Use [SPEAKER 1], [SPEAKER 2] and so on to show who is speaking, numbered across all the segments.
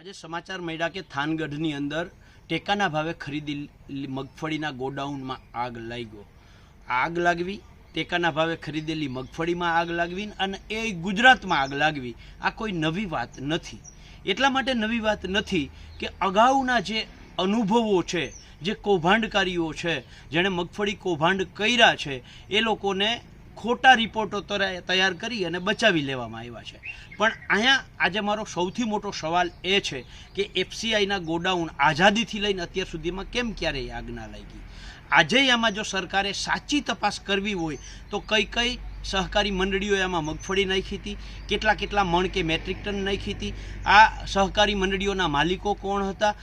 [SPEAKER 1] આજે સમાચાર મળ્યા કે થાનગઢની અંદર ટેકાના ભાવે ખરીદેલી મગફળીના ગોડાઉનમાં આગ લાગ્યો. આગ લાગવી, ટેકાના ભાવે ખરીદેલી મગફળીમાં આગ લાગવી અને એ ગુજરાતમાં આગ લાગવી, આ કોઈ નવી વાત નથી. એટલા માટે નવી વાત નથી કે અગાઉના જે અનુભવો છે, જે કૌભાંડકારીઓ છે, જેણે મગફળી કૌભાંડ કર્યા છે, એ લોકોને ખોટા રિપોર્ટો તૈયાર કરી અને બચાવી લેવામાં આવ્યા છે. પણ અહીંયા આજે મારો સૌથી મોટો સવાલ એ છે કે એફસીઆઈના ગોડાઉન આઝાદીથી લઈને અત્યાર સુધીમાં કેમ ક્યારેય આગ ના લાગી? આજે આમાં જો સરકારે સાચી તપાસ કરવી હોય, તો કઈ કઈ સહકારી મંડળીઓએ આમાં મગફળી નાખી હતી, કેટલા કેટલા મણ કે મેટ્રિક ટન નાખી હતી, આ સહકારી મંડળીઓના માલિકો કોણ હતા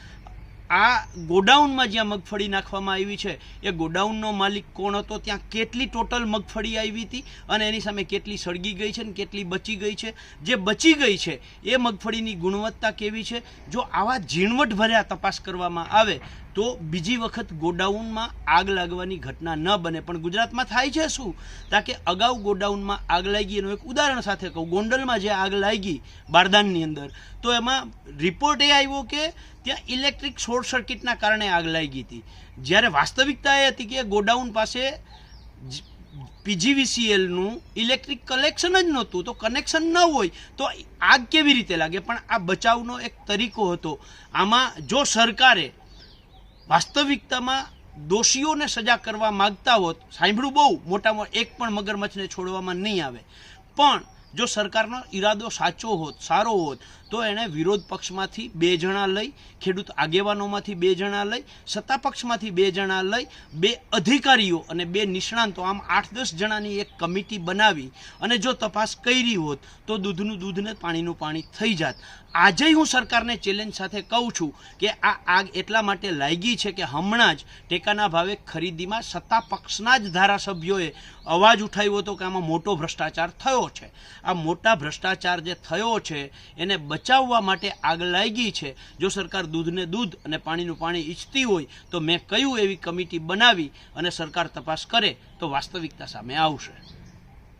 [SPEAKER 1] આ ગોડાઉનમાં જ્યાં મગફળી નાખવામાં આવી છે, એ ગોડાઉનનો માલિક કોણ હતો? ત્યાં કેટલી ટોટલ મગફળી આવી હતી અને એની સામે કેટલી સળગી ગઈ છે ને કેટલી બચી ગઈ છે? જે બચી ગઈ છે, એ મગફળીની ગુણવત્તા કેવી છે? જો આવા ઝીણવટભર્યા તપાસ કરવામાં આવે તો બીજી વખત ગોડાઉનમાં આગ લાગવાની ઘટના ન બને. પણ ગુજરાતમાં થાય છે શું? તાકે અગાઉ ગોડાઉનમાં આગ લાગી, એનું એક ઉદાહરણ સાથે કહું. ગોંડલમાં જે આગ લાગી બારદાનની અંદર, તો એમાં રિપોર્ટ એ આવ્યો કે ત્યાં ઇલેક્ટ્રિક શોર્ટ સર્કિટના કારણે આગ લાગી હતી. જ્યારે વાસ્તવિકતા એ હતી કે ગોડાઉન પાસે પીજીવીસીએલનું ઇલેક્ટ્રિક કલેક્શન જ નહોતું. તો કનેક્શન ન હોય તો આગ કેવી રીતે લાગે? પણ આ બચાવનો એક તરીકો હતો. આમાં જો સરકારે વાસ્તવિકતામાં દોષીઓને સજા કરવા માગતા હોત, સાંભળ્યું બહુ, મોટામાં એક પણ મગરમચ્છને છોડવામાં નહીં આવે. પણ જો સરકારનો ઈરાદો સાચો હોત, સારો હોત, તો એણે વિરોધ પક્ષમાંથી બે જણા લઈ, ખેડૂત આગેવાનોમાંથી બે જણા લઈ, સત્તા પક્ષમાંથી બે જણા લઈ, બે અધિકારીઓ અને બે નિષ્ણાંતો, આમ આઠ દસ જણાની એક કમિટી બનાવી અને જો તપાસ કરી હોત, તો દૂધનું દૂધને પાણીનું પાણી થઈ જાત. આજે હું સરકારને ચેલેન્જ સાથે કહું છું કે આ આગ એટલા માટે લાગી છે કે હમણાં જ ટેકાના ભાવે ખરીદીમાં સત્તા પક્ષના જ ધારાસભ્યોએ અવાજ ઉઠાવ્યો હતો કે આમાં મોટો ભ્રષ્ટાચાર થયો છે. આ મોટા ભ્રષ્ટાચાર જે થયો છે, એને બચાવવા માટે આગ લાગી છે. જો સરકાર દૂધને દૂધ અને પાણીનું પાણી ઈચ્છતી હોય, તો મેં કયું એવી કમિટી બનાવી અને સરકાર તપાસ કરે, તો વાસ્તવિકતા સામે આવશે.